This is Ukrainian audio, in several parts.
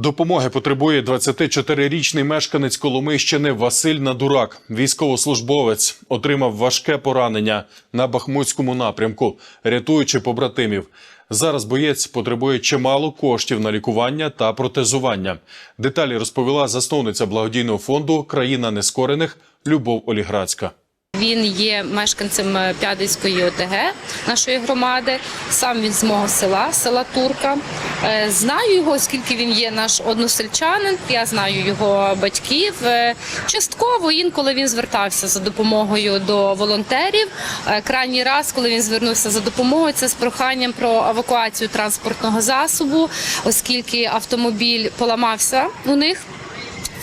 Допомоги потребує 24-річний мешканець Коломийщини Василь Надурак. Військовослужбовець отримав важке поранення на Бахмутському напрямку, рятуючи побратимів. Зараз боєць потребує чимало коштів на лікування та протезування. Деталі розповіла засновниця благодійного фонду Країна нескорених Любов Оліграцька. Він є мешканцем П'ядицької ОТГ нашої громади. Сам він з мого села, села Турка. Е, Знаю його, оскільки він є наш односельчанин. Я знаю його батьків. Е, Частково інколи він звертався за допомогою до волонтерів. Е, Крайній раз, коли він звернувся за допомогою, це з проханням про евакуацію транспортного засобу, оскільки автомобіль поламався у них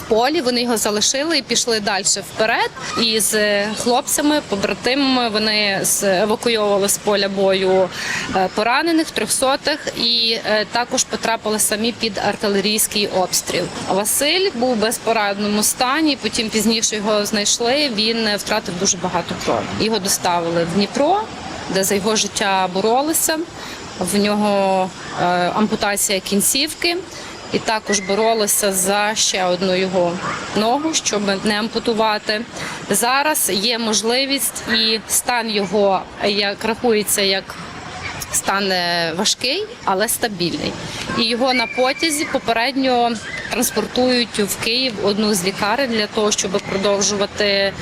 полі. Вони його залишили і пішли далі вперед. І з хлопцями, побратимами вони евакуйовували з поля бою е, поранених, трьохсотих, і е, також потрапили самі під артилерійський обстріл. Василь був в безпорадному стані. Потім пізніше його знайшли. Він е, втратив дуже багато крові. Його доставили в Дніпро, де за його життя боролися. В нього е, ампутація кінцівки. І також боролися за ще одну його ногу, щоб не ампутувати. Зараз є можливість, і стан його як рахується як стан е, важкий, але стабільний. І його на потязі попередньо транспортують в Київ одну з лікарень для того, щоб продовжувати.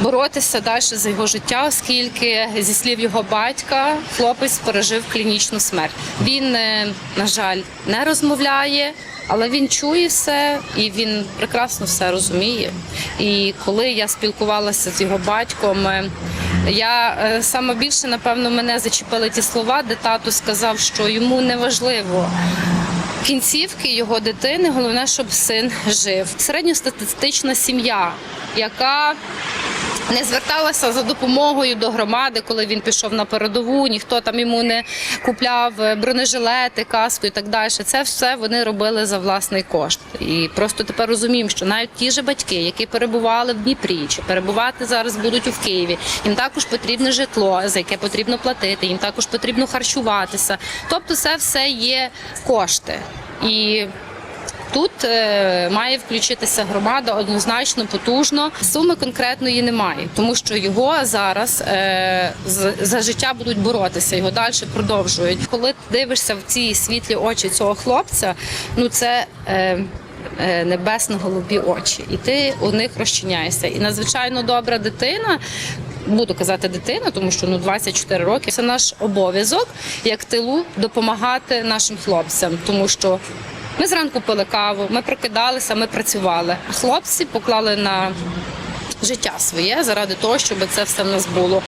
Боротися далі за його життя, оскільки зі слів його батька хлопець пережив клінічну смерть. Він, е, на жаль, не розмовляє, але він чує все і він прекрасно все розуміє. І коли я спілкувалася з його батьком, е, я е, саме більше напевно мене зачепили ті слова, де тато сказав, що йому не важливо кінцівки його дитини. Головне, щоб син жив. Середньостатистична сім'я, яка не зверталася за допомогою до громади, коли він пішов на передову. Ніхто там йому не купляв е, бронежилети, каску і так далі. Це все вони робили за власний кошт. І просто тепер розуміємо, що навіть ті ж батьки, які перебували в Дніпрі, чи перебувати зараз будуть у Києві, їм також потрібне житло, за яке потрібно платити, їм також потрібно харчуватися. Тобто, це все є кошти і. Тут е, має включитися громада однозначно потужно. Суми конкретної немає, тому що його зараз е, за життя будуть боротися, його далі продовжують. Коли ти дивишся в ці світлі очі цього хлопця, ну це. Е, Небесно-голубі очі, і ти у них розчиняєшся. І надзвичайно добра дитина. Буду казати дитина, тому що ну 24 роки це наш обов'язок як тилу допомагати нашим хлопцям, тому що ми зранку пили каву, ми прокидалися, ми працювали. Хлопці поклали на життя своє заради того, щоб це все в нас було.